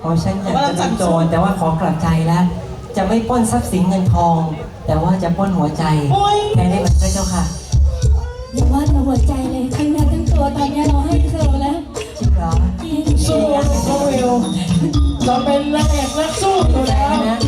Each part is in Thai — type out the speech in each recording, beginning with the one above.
เพราะฉันอยากจะเป็นโจรแต่ว่าขอกลับใจแล้ว จะไม่ปล้นทรัพย์สินเงินทอง แต่ว่าจะปล้นหัวใจแค่ได้ไหมพระเจ้าค่ะอย่าว่าแต่หัวใจเลยทั้งเนื้อทั้งตัวตอนนี้เราให้เธอแล้วจริงเหรอจริงสู้เขาวิวเราเป็นนักเอกนักสู้อยู่ใจแล้ว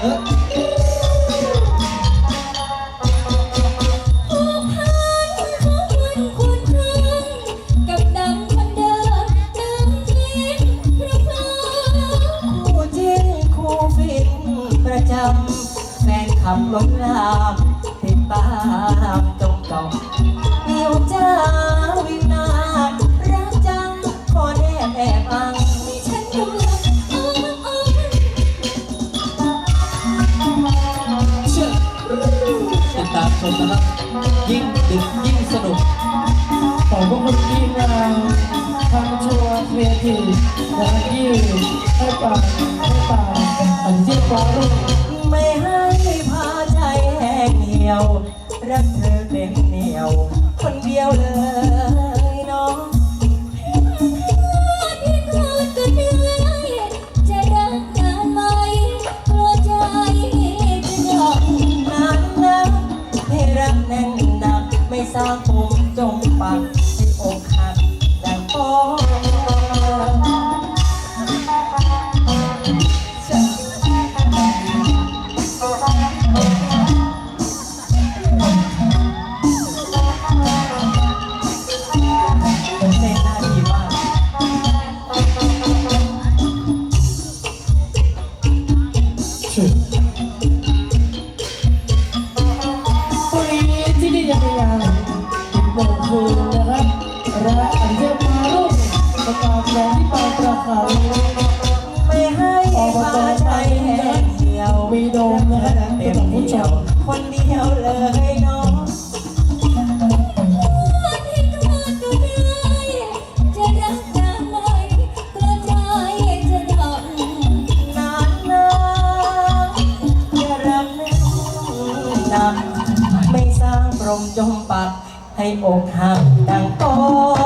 คู่จิ้นคู่ฟินประจำแฟนขับลงลามติดตามจงจองเดียวจ้า ยิ่งดึกยิ่งสนุกขอบพระคุณที่งานทำชัวร์ครีเอทีฟและที่ให้ปากให้ปากอันเจี๊ยบฟ้ารุ่งไม่ให้พาใจแห้งเหี่ยว รักเธอเต็มเหนียว คนเดียวเลยน้องที่เธอก็เหนื่อยจะรักนานไหมกลัวใจจะดอกนานนะให้รักแน่นหนักไม่ สร้างผมจงปักให้อกหักดังพ่อเให้พาใจแห้งเหี่ยวมีโดมนะฮะเต็มเดียวคนเดียวเลยน้องที่เธอก็เหนื่อยจะรักนานไหมกลัวใจจะดอกนานนะอย่ารักน่นไม่สร้างปรมจงปักให้อกหักดังต้น